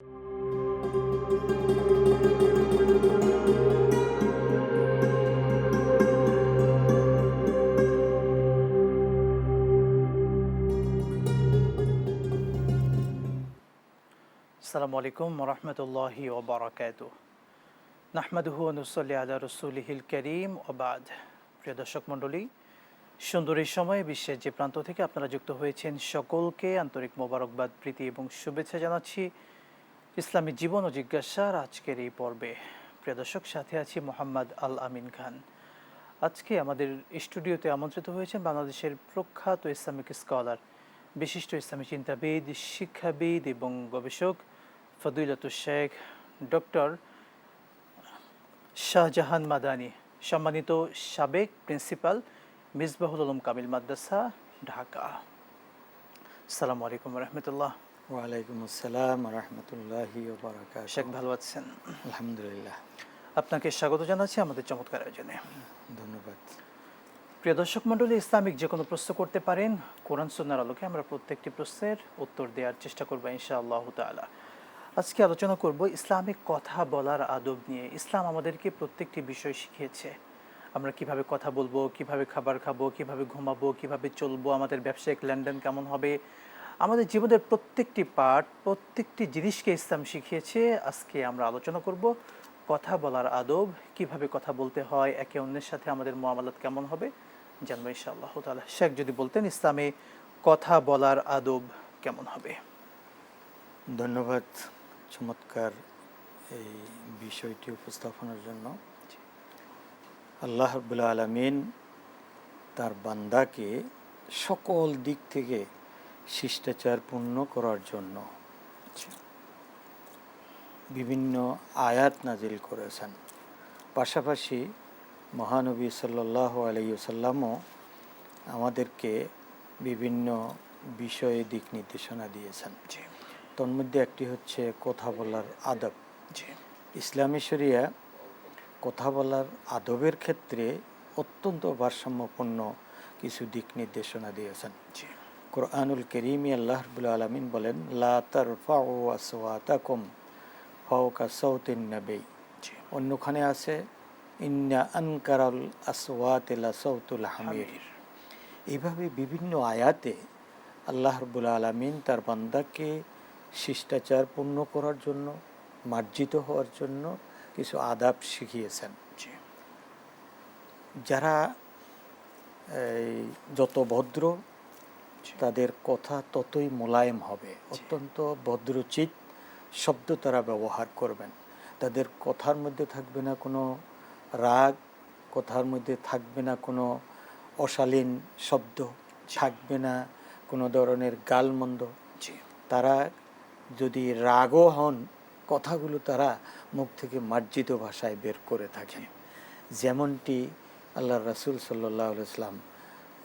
আসসালামু ওবাদ প্রিয় দর্শক সময়ে বিশ্বের যে প্রান্ত থেকে আপনারা যুক্ত হয়েছেন, সকলকে আন্তরিক মোবারকবাদ, প্রীতি এবং শুভেচ্ছা জানাচ্ছি। ইসলামী জীবন ও জিজ্ঞাসার আজকের এই পর্বে। প্রিয় দর্শক, সাথে আছি মোহাম্মদ আল আমিন খান। আজকে আমাদের স্টুডিওতে আমন্ত্রিত হয়েছেন বাংলাদেশের প্রখ্যাত ইসলামিক স্কলার, বিশিষ্ট ইসলামী চিন্তাবিদ, শিক্ষাবিদ এবং গবেষক ফদিলতুল শেখ, ডক্টর শাহজাহান মাদানি, সম্মানিত সাবেক প্রিন্সিপাল মিসবাহুল আলম কামিল মাদ্রাসা, ঢাকা। আসসালামু আলাইকুম রহমতুল্লাহ। ওয়ালাইকুম আসসালাম রহমতুল্লাহি শেখ ভালো আছেন? আলহামদুলিল্লাহ। আপনাকে স্বাগত জানাচ্ছি আমাদের চমৎকার আয়োজনে। ধন্যবাদ। প্রিয় দর্শক মণ্ডলী ইসলামিক যে কোনো প্রশ্ন করতে পারেন কোরআন সুন্নার আলোকে আমরা প্রত্যেকটি প্রশ্নের উত্তর দেওয়ার চেষ্টা করব ইনশাআল্লাহ তাআলা। আজকে আলোচনা করব ইসলামিক কথা বলার আদব নিয়ে। ইসলাম আমাদেরকে প্রত্যেকটি বিষয় শিখিয়েছে। আমরা কীভাবে কথা বলব কীভাবে খাবার খাব কীভাবে ঘুমাবো কীভাবে চলবো আমাদের ব্যবসায়িক লেনদেন কেমন হবে আমাদের জীবনের প্রত্যেকটি পাঠ প্রত্যেকটি জিনিসকে ইসলাম শিখিয়েছে। আজকে আমরা আলোচনা করব কথা বলার আদব কীভাবে কথা বলতে হয় একে অন্যের সাথে আমাদের মোয়ামলাত কেমন হবে জানব ইনশাআল্লাহ তাআলা। শেখ যদি বলতেন ইসলামে কথা বলার আদব কেমন হবে। ধন্যবাদ চমৎকার এই বিষয়টি উপস্থাপনের জন্য। আল্লাহ রবুল্লা আলমিন তার বান্দাকে সকল দিক থেকে শিষ্টাচার পূর্ণ করার জন্য। বিভিন্ন আয়াত নাজিল করেছেন। পাশাপাশি মহানবী সাল্লাহ আলাইসাল্লামও আমাদেরকে বিভিন্ন বিষয়ে দিক নির্দেশনা দিয়েছেন। তন্মধ্যে একটি হচ্ছে কথা বলার আদব। ইসলামী শরিয়া কথা বলার আদবের ক্ষেত্রে অত্যন্ত ভারসাম্যপূর্ণ কিছু দিক নির্দেশনা দিয়েছেন। কোরআনুল করিমি আল্লাহ রবুল্লা আলমিন বলেন লা তারফাউ আসওয়াতাকুম ফাওকা সাউতিন নাবী। অন্যখানে আছে ইন্না আনকারাল আসওয়াতিলা সৌতুল হামির। এইভাবে বিভিন্ন আয়াতে আল্লাহ রবুল আলমিন তার বান্দাকে শিষ্টাচার পূর্ণ করার জন্য মার্জিত হওয়ার জন্য কিছু আদাব শিখিয়েছেন। যারা এই যত ভদ্র তাদের কথা ততই মোলায়েম হবে। অত্যন্ত ভদ্রচিত শব্দ তারা ব্যবহার করবেন। তাদের কথার মধ্যে থাকবে না কোনো রাগ কথার মধ্যে থাকবে না কোনো অশালীন শব্দ থাকবে না কোনো ধরনের গালমন্দ। তারা যদি রাগও হন কথাগুলো তারা মুখ থেকে মার্জিত ভাষায় বের করে থাকেন। যেমনটি আল্লাহ রাসুল সাল্লাহ ইসলাম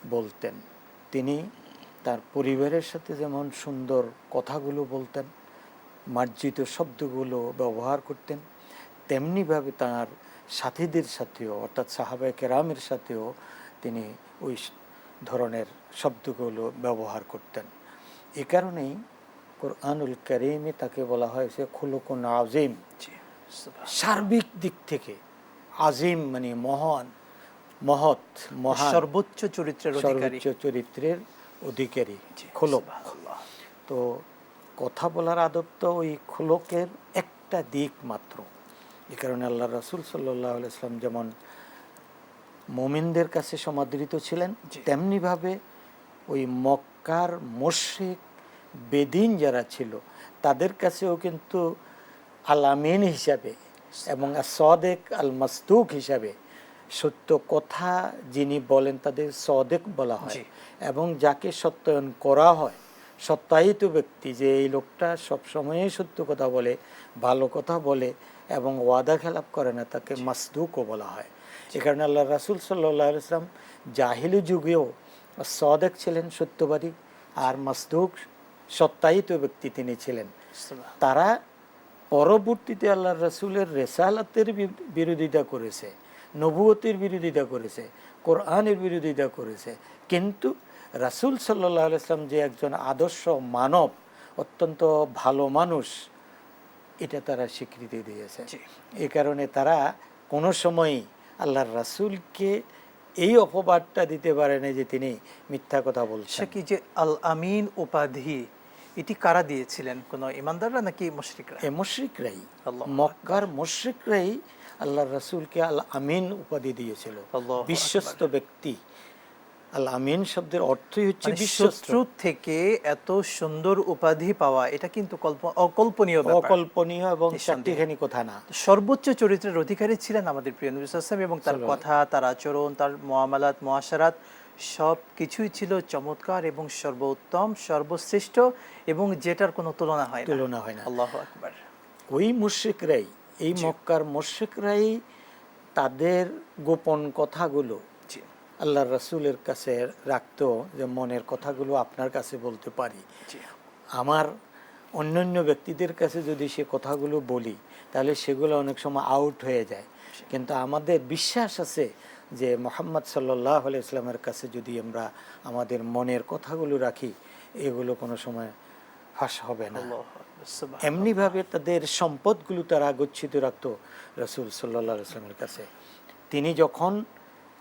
বলতেন। তিনি তার পরিবারের সাথে যেমন সুন্দর কথাগুলো বলতেন মার্জিত শব্দগুলো ব্যবহার করতেন তেমনিভাবে তার সাথীদের সাথেও অর্থাৎ সাহাবায় কেরামের সাথেও তিনি ওই ধরনের শব্দগুলো ব্যবহার করতেন। এ কারণেই কোরআনুল করিমে তাকে বলা হয়েছে খুলকুন আজিম সার্বিক দিক থেকে আজিম মানে মহান মহৎ মহা সর্বোচ্চ চরিত্রের সর্বোচ্চ চরিত্রের অধিকারী খোলক। তো কথা বলার আদব তো ওই খোলকের একটা দিক মাত্র। এ কারণে আল্লাহ রসুল সাল্লাহ ইসলাম যেমন মোমিনদের কাছে সমাদৃত ছিলেন। তেমনিভাবে ওই মক্কার মোশেক বেদিন যারা ছিল তাদের কাছেও কিন্তু আলামিন হিসাবে এবং সদেক আল মাস্তুক হিসাবে সত্য কথা যিনি বলেন তাদের সদেক বলা হয়। এবং যাকে সত্যায়ন করা হয় সত্যায়িত ব্যক্তি যে এই লোকটা সবসময়ই সত্য কথা বলে ভালো কথা বলে এবং ওয়াদা খেলাপ করে না তাকে মাসদুকও বলা হয়। এ কারণে আল্লাহ রাসুল সাল্লাহ ইসলাম জাহিলি যুগেও সদেক ছিলেন সত্যবাদী আর মাসদুক সত্যায়িত ব্যক্তি তিনি ছিলেন। তারা পরবর্তীতে আল্লাহ রসুলের রেসালাতের বিরোধিতা করেছে। নবুয়তের বিরোধিতা করেছে কোরআনের বিরোধিতা করেছে। কিন্তু রাসুল সাল্লাহ ইসলাম যে একজন আদর্শ মানব অত্যন্ত ভালো মানুষ এটা তারা স্বীকৃতি দিয়েছে। এই কারণে তারা কোনো সময়ই আল্লাহর রাসূলকে এই অপবাদটা দিতে পারে না যে তিনি মিথ্যা কথা বলছেন। সে কি যে আল আমিন উপাধি এটি কারা দিয়েছিলেন? কোনো ইমানদাররা নাকি মুশরিকরা? এ মুশরিকরাই। মক্কার মুশরিকরাই আল্লাহর রাসূলকে আল আমিন উপাধি দিয়েছিল। বিশ্বস্ত ব্যক্তি। আল আমিন শব্দের অর্থই হচ্ছে মানে বিশ্বস্ত। শত্রু থেকে এত সুন্দর উপাধি পাওয়া এটা কিন্তু অকল্পনীয় অকল্পনীয় এবং। চারটিখানি কথা না। সর্বোচ্চ চরিত্রের অধিকারী ছিলেন আমাদের প্রিয় নবী ওয়াসাল্লাম এবং তার কথা তার আচরণ তার মুআমালাত মুআশারাত সব কিছুই ছিল চমৎকার এবং সর্বোত্তম সর্বশ্রেষ্ঠ এবং যেটার কোনো তুলনা হয় তুলনা হয় না। আল্লাহ আকবার। ওই মুশরিকরাই এই মক্কার মুশরিকরাই তাদের গোপন কথাগুলো আল্লাহ রাসূলের কাছে রাখতো যে মনের কথাগুলো আপনার কাছে বলতে পারি। আমার অন্যান্য ব্যক্তিদের কাছে যদি সে কথাগুলো বলি তাহলে সেগুলো অনেক সময় আউট হয়ে যায়। কিন্তু আমাদের বিশ্বাস আছে যে মোহাম্মদ সাল্লাহ ইসলামের কাছে যদি আমরা আমাদের মনের কথাগুলো রাখি এগুলো কোনো সময় ফাঁস হবে না। এমনিভাবে তাদের সম্পদগুলো তারা গচ্ছিত রাখতো রসুল সাল্লাহ ইসলামের কাছে। তিনি যখন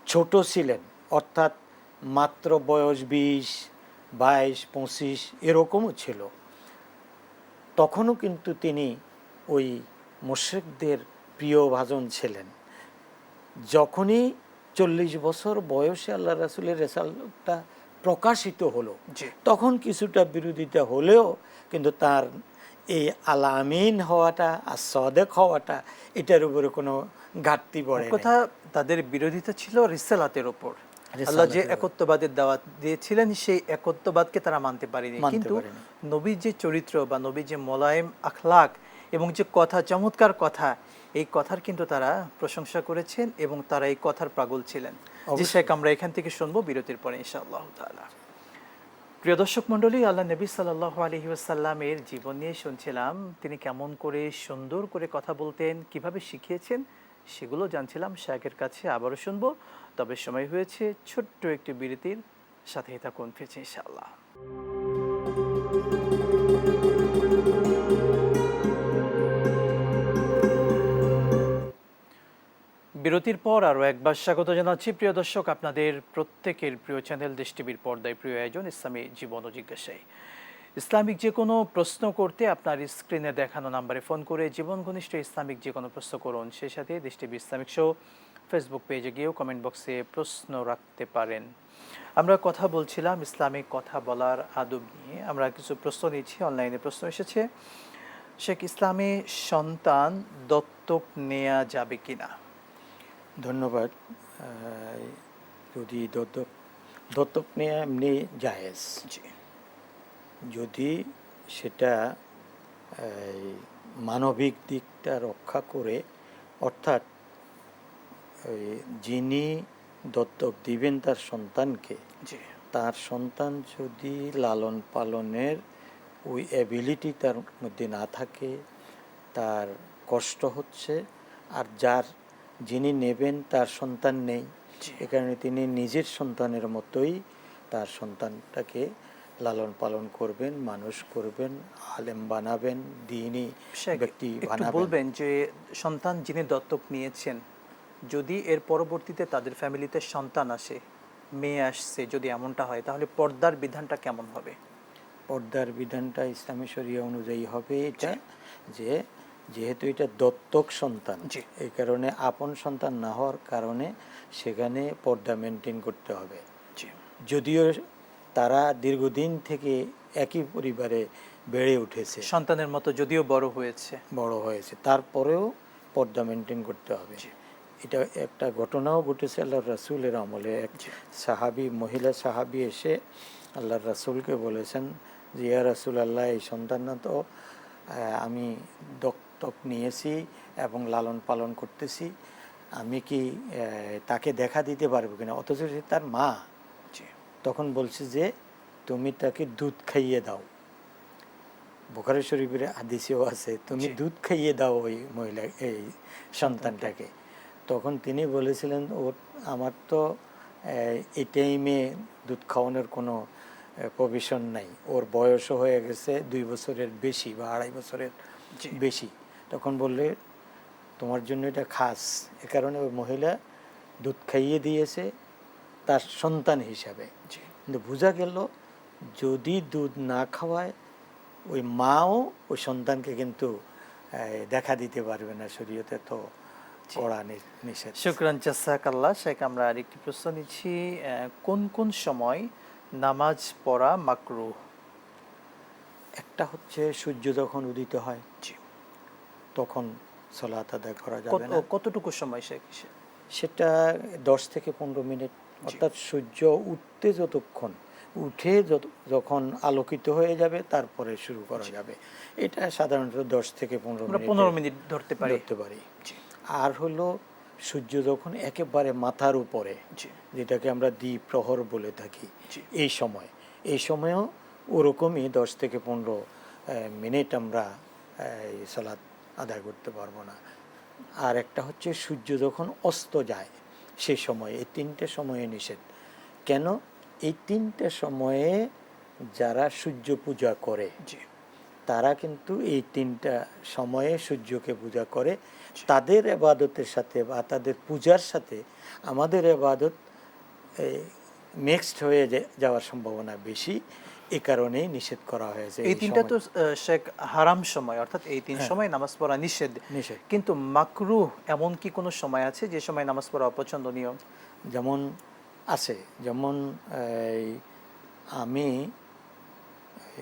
ছোট ছিলেন অর্থাৎ মাত্র বয়স বিশ বাইশ পঁচিশ এরকমও ছিল তখনও কিন্তু তিনি ওই মুশ্রিকদের প্রিয় ভাজন ছিলেন। যখনই চল্লিশ বছর বয়সে আল্লাহ রাসুলের রেসাল্টটা প্রকাশিত হলো। তখন কিছুটা বিরোধিতা হলেও কিন্তু তার এই আলামিন হওয়াটা আর সদেক হওয়াটা এটার উপরে কোনো ঘাটতি পড়ে কথা তাদের বিরোধিতা ছিল রিসালাতের রিসালাতের আল্লাহ যে। একত্ববাদের দাওয়াত দিয়েছিলেন সেই একত্ববাদকে তারা মানতে পারেনি। কিন্তু নবীর যে চরিত্র বা নবীর যে মোলায়েম আখলাক এবং যে কথা চমৎকার কথা এই কথার কিন্তু তারা প্রশংসা করেছেন এবং তারা এই কথার পাগল ছিলেন। যে শেখ আমরা এখান থেকে শুনব বিরতির পরে ইনশাআল্লাহ তাআলা। প্রিয় দর্শক মণ্ডলী আল্লাহ নবী সাল্লাহ আলহি আসাল্লামের জীবন নিয়ে শুনছিলাম। তিনি কেমন করে সুন্দর করে কথা বলতেন কীভাবে শিখিয়েছেন সেগুলো জানছিলাম। শেখের কাছে আবারও শুনব। তবে সময় হয়েছে ছোট্ট একটি বিরতির সাথেই থাকুন ফিরছে ইনশাআল্লাহ। বিরতির পর আরও একবার স্বাগত জানাচ্ছি। প্রিয় দর্শক, আপনাদের প্রত্যেকের প্রিয় চ্যানেল দেশ টিভির পর্দায় প্রিয় আয়োজন ইসলামী জীবন ও জিজ্ঞাসায়। ইসলামিক যে কোনো প্রশ্ন করতে আপনার স্ক্রিনে দেখানো নাম্বারে ফোন করে জীবন ঘনিষ্ঠ ইসলামিক যে কোনো প্রশ্ন করুন। সেই সাথে দেশ টিভি ইসলামিক শো, ফেসবুক পেজে গিয়েও কমেন্ট বক্সে প্রশ্ন রাখতে পারেন। আমরা কথা বলছিলাম ইসলামিক কথা বলার আদব নিয়ে। আমরা কিছু প্রশ্ন নিচ্ছি অনলাইনে প্রশ্ন এসেছে। শেখ ইসলামে সন্তান দত্তক নেওয়া যাবে কিনা? ধন্যবাদ যদি দত্তক দত্তক নেওয়া এমনি জায়েজ। যদি সেটা মানবিক দিকটা রক্ষা করে অর্থাৎ ওই যিনি দত্তক দিবেন তার সন্তানকে তার সন্তান যদি লালন পালনের ওই অ্যাবিলিটি তার মধ্যে না থাকে তার কষ্ট হচ্ছে আর যার যিনি নেবেন তার সন্তান নেই। এ কারণে তিনি নিজের সন্তানের মতোই তার সন্তানটাকে লালন পালন করবেন মানুষ করবেন আলেম বানাবেন দিনই ব্যক্তি বলবেন যে সন্তান যিনি দত্তক নিয়েছেন যদি এর পরবর্তীতে তাদের ফ্যামিলিতে সন্তান আসে মেয়ে আসছে যদি এমনটা হয় তাহলে পর্দার বিধানটা কেমন হবে? পর্দার বিধানটা ইসলামী শরিয়া অনুযায়ী হবে এটা যে যেহেতু এটা দত্তক সন্তান। এই কারণে আপন সন্তান না হওয়ার কারণে সেখানে পর্দা মেনটেন করতে হবে। যদিও তারা দীর্ঘদিন থেকে একই পরিবারে বেড়ে উঠেছে। সন্তানের মতো যদিও বড় হয়েছে। বড় হয়েছে। তারপরেও পর্দা মেনটেন করতে হবে। এটা একটা ঘটনাও ঘটেছে আল্লাহ রাসুলের আমলে। এক। সাহাবি মহিলা সাহাবি এসে আল্লাহ রাসুলকে বলেছেন যে ইয়া রাসুল আল্লাহ এই সন্তানটা তো আমি আমি দত্তক নিয়েছি এবং লালন পালন করতেছি। আমি কি তাকে দেখা দিতে পারব কিনা? অথচ সে তার মা। তখন বলছে যে তুমি তাকে দুধ খাইয়ে দাও। বোখারি শরীফের হাদিসেও আছে তুমি দুধ খাইয়ে দাও ওই মহিলা এই সন্তানটাকে। তখন তিনি বলেছিলেন ও আমার তো এই টাইমে দুধ খাওয়ানোর কোনো প্রভিশন নাই। ওর বয়সও হয়ে গেছে দুই বছরের বেশি বা আড়াই বছরের বেশি। তখন বললে তোমার জন্য এটা খাস। এ কারণে ওই মহিলা দুধ খাইয়ে দিয়েছে তার সন্তান হিসাবে। কিন্তু বোঝা গেল যদি দুধ না খাওয়ায় ওই মাও ওই সন্তানকে কিন্তু দেখা দিতে পারবে না শরীয়তে তো কড়া নিষেধ। শুক্রান জাসাকাল্লাহ শেখ আমরা আরেকটি প্রশ্ন নিচ্ছি কোন কোন সময় নামাজ পড়া মাকরু একটা হচ্ছে সূর্য যখন উদিত হয়। জি। তখন সলাত আদায় করা যাবে না। কতটুকু সময় শেখ সেটা দশ থেকে পনেরো মিনিট অর্থাৎ সূর্য উঠতে যতক্ষণ উঠে যখন আলোকিত হয়ে যাবে তারপরে শুরু করা যাবে। এটা সাধারণত দশ থেকে পনেরো মিনিট পনেরো মিনিট ধরতে পারি। ধরতে পারি। আর হলো সূর্য যখন একেবারে মাথার উপরে যেটাকে আমরা দ্বিপ্রহর বলে থাকি এই সময় এই সময়ও ওরকমই দশ থেকে পনেরো মিনিট আমরা সালাদ আদায় করতে পারব না। আর একটা হচ্ছে সূর্য যখন অস্ত যায় সেই সময় এই তিনটে সময়ে নিষেধ। কেন? এই তিনটে সময়ে যারা সূর্য পূজা করে তারা কিন্তু এই তিনটা সময়ে সূর্যকে পূজা করে। তাদের এবাদতের সাথে বা তাদের পূজার সাথে আমাদের এবাদত মিক্সড হয়ে যাওয়ার সম্ভাবনা বেশি। এ কারণেই নিষেধ করা হয়েছে এই তিনটা তো হ্যাঁ। শেখ হারাম সময় অর্থাৎ এই তিন সময় নামাজ পড়া নিষেধ। নিষেধ। কিন্তু মাকরু এমন কি কোনো সময় আছে যে সময় নামাজ পড়া অপছন্দনীয়? যেমন আছে যেমন এই, আমি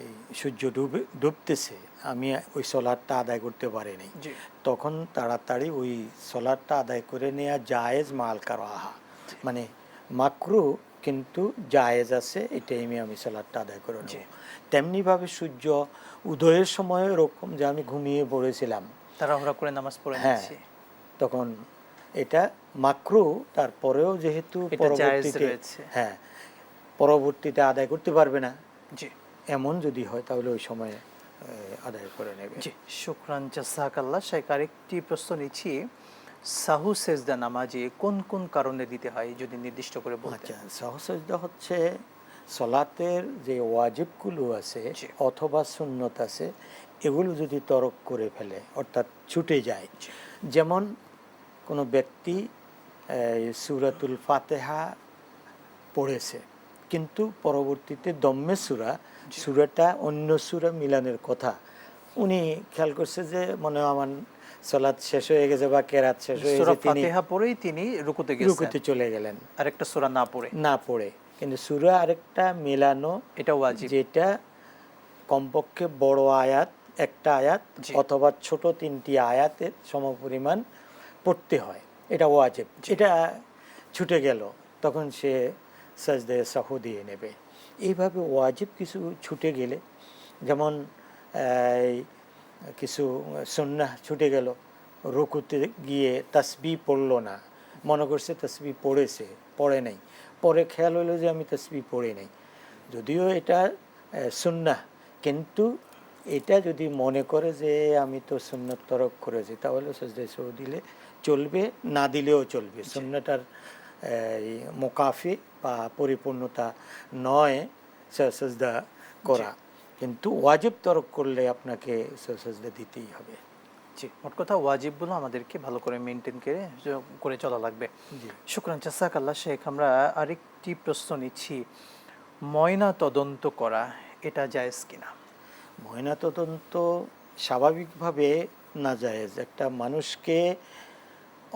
এই সূর্য ডুবে ডুবতেছে আমি ওই সোলারটা আদায় করতে পারিনি। তখন তাড়াতাড়ি ওই সোলারটা আদায় করে নেওয়া জায়েজ মাল কারও আহা। মানে মাকরু কিন্তু জায়েজ আছে এই টাইমে আমি সোলারটা আদায় করে। নেব। তেমনিভাবে সূর্য উদয়ের সময় এরকম যে আমি ঘুমিয়ে পড়েছিলাম। তাড়াহুড়া করে নামাজ পড়ে হ্যাঁ। তখন এটা মাকরু তারপরেও যেহেতু পরবর্তীতে হ্যাঁ পরবর্তীতে আদায় করতে পারবে না। জি। এমন যদি হয় তাহলে ওই সময় আদায় করে নেবে। জি শুক্রান জাসাকাল্লাহ শেখ আরেকটি প্রশ্ন নিচ্ছি। সাহু সেজদা নামাজে কোন কোন কারণে দিতে হয় যদি নির্দিষ্ট করে বলতেন? আচ্ছা সহসজদা হচ্ছে সলাতের যে ওয়াজিবগুলো আছে। অথবা সুন্নত আছে এগুলো যদি তরক করে ফেলে অর্থাৎ ছুটে যায়। যেমন কোনো ব্যক্তি সুরাতুল ফাতেহা পড়েছে কিন্তু পরবর্তীতে দম্মে সুরা সুরাটা অন্য সুরা মিলানের কথা। উনি খেয়াল করছে যে মনে হয় আমার সলাৎ শেষ হয়ে গেছে বা কেরাত শেষ হয়ে গেছে তিনি ফাতিহা পড়েই তিনি রুকুতে গেছেন। রুকুতে চলে গেলেন। আরেকটা সূরা না পড়ে। না পড়ে। কিন্তু সুরা আরেকটা মেলানো এটা ওয়াজিব। যেটা কমপক্ষে বড় আয়াত একটা আয়াত অথবা ছোট তিনটি আয়াতের সমপরিমাণ পড়তে হয়। এটা ওয়াজিব। এটা ছুটে গেল তখন সে সাজদে সাহু দিয়ে নেবে। এইভাবে ওয়াজিব কিছু ছুটে গেলে যেমন এই, কিছু সন্না ছুটে গেল। রুকুতে গিয়ে তাসবি পড়ল না। মনে করছে তসবি পড়েছে পড়ে নাই। পরে খেয়াল হলো যে আমি তসবি পড়ে নাই। যদিও এটা সুন্না কিন্তু এটা যদি মনে করে যে আমি তো সুন্নত তরক করেছি তাহলে সজদে সৌ দিলে চলবে না দিলেও চলবে। সুন্নটার এই, মোকাফি বা পরিপূর্ণতা নয় সজদা করা। কিন্তু ওয়াজিব তরক করলে আপনাকে সজদা দিতেই হবে। জি মোট কথা ওয়াজিবগুলো আমাদেরকে ভালো করে মেনটেন করে করে চলা লাগবে। জি। শুক্রান জাসাক আল্লাহ শেখ আমরা আরেকটি প্রশ্ন নিচ্ছি। ময়না তদন্ত করা এটা জায়েজ কিনা? ময়নাতদন্ত স্বাভাবিকভাবে না যায় একটা মানুষকে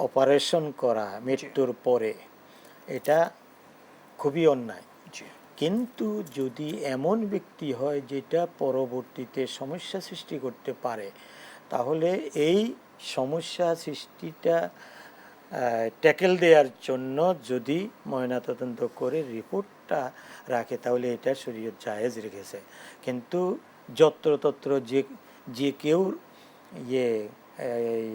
অপারেশন করা মৃত্যুর পরে এটা খুবই অন্যায়। কিন্তু যদি এমন ব্যক্তি হয় যেটা পরবর্তীতে সমস্যা সৃষ্টি করতে পারে, তাহলে এই সমস্যা সৃষ্টিটা ট্যাকেল দেওয়ার জন্য যদি ময়নাতদন্ত করে রিপোর্টটা রাখে, তাহলে এটা শরীয়ত জায়েজ রেখেছে। কিন্তু যত্রতত্র যে যে কেউ ইয়ে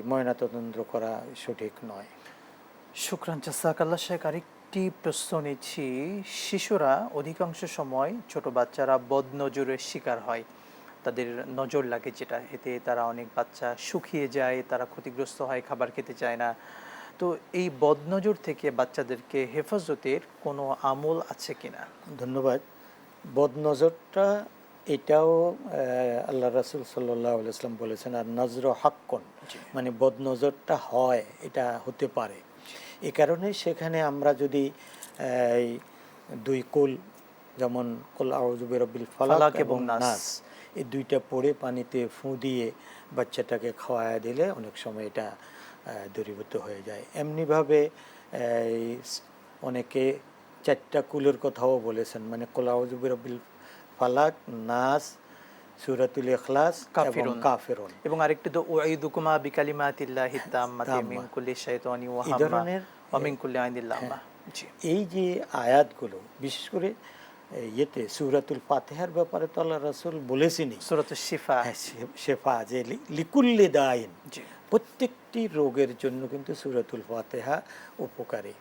ময়নাতদন্ত করা সঠিক নয়। শুক্রান জাসাক আল্লাহ শেখ আরেকটি প্রশ্ন নিচ্ছি। শিশুরা অধিকাংশ সময় ছোট বাচ্চারা বদনজরের শিকার হয়। তাদের নজর লাগে যেটা। এতে তারা অনেক বাচ্চা শুকিয়ে যায় তারা ক্ষতিগ্রস্ত হয় খাবার খেতে চায় না। তো এই বদনজর থেকে বাচ্চাদেরকে হেফাজতের কোনো আমল আছে কিনা? ধন্যবাদ। বদনজরটা এটাও আল্লাহ রাসুল সাল্লাহ ইসলাম বলেছেন আর নজর হাক্কন। মানে বদনজরটা হয় এটা হতে পারে। এ কারণে সেখানে আমরা যদি এই, দুই কুল যেমন কুল আউযুবি রব্বিল ফালাক এবং নাস। এই দুইটা পড়ে পানিতে ফুঁ দিয়ে বাচ্চাটাকে খাওয়ায় দিলে অনেক সময় এটা দূরীভূত হয়ে যায় এমনিভাবে এই, অনেকে চারটা কুলের কথাও বলেছেন মানে কোলাউজুবি রব্বিল ফালাক নাস সুরাতুল ইখলাস এবং কাফিরুন। এবং আরেকটি তো বিকালিমাতিল্লাহি তাম্মাতি মিন কুল্লি শাইতানি ওয়া ধরনের, ওয়া মিন কুল্লি লাম্মা। এই যে আয়াতগুলো বিশেষ করে ইয়েতে সুরাতুল ফাতেহার ব্যাপারে তো আল্লাহ রাসূল বলেছেনই। সূরাতুশ শিফা। হ্যাঁ, শেফা যে লিকুল্লি দাইন। প্রত্যেকটি রোগের জন্য কিন্তু সুরাতুল ফাতেহা উপকারী।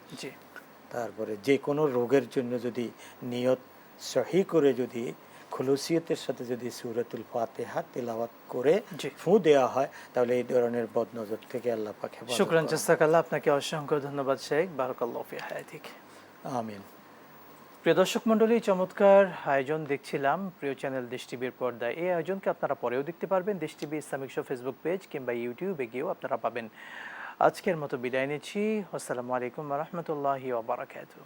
তারপরে যে কোনো রোগের জন্য যদি নিয়ত সহি করে যদি খুলুসিয়তের সাথে যদি সুরাতুল ফাতেহা তেলাওয়াত করে। ফু দেওয়া হয় তাহলে এই ধরনের বদনজর থেকে আল্লাহ পাক শুকরান করেন। আপনাকে অসংখ্য ধন্যবাদ শেখ। বারাকাল্লাহু ফি হায়াতিক আমিন। প্রিয় দর্শক মণ্ডলী চমৎকার আয়োজন দেখছিলাম। প্রিয় চ্যানেল দেশ টিভির পর্দায় এই আয়োজনকে আপনারা পরেও দেখতে পারবেন। Desh TV Islamic show Facebook page কিংবা ইউটিউবে গিয়েও আপনারা পাবেন। আজকের মতো বিদায় নিচ্ছি। আসসালামু আলাইকুম রহমতুল্লাহি ওবরাকাতুহ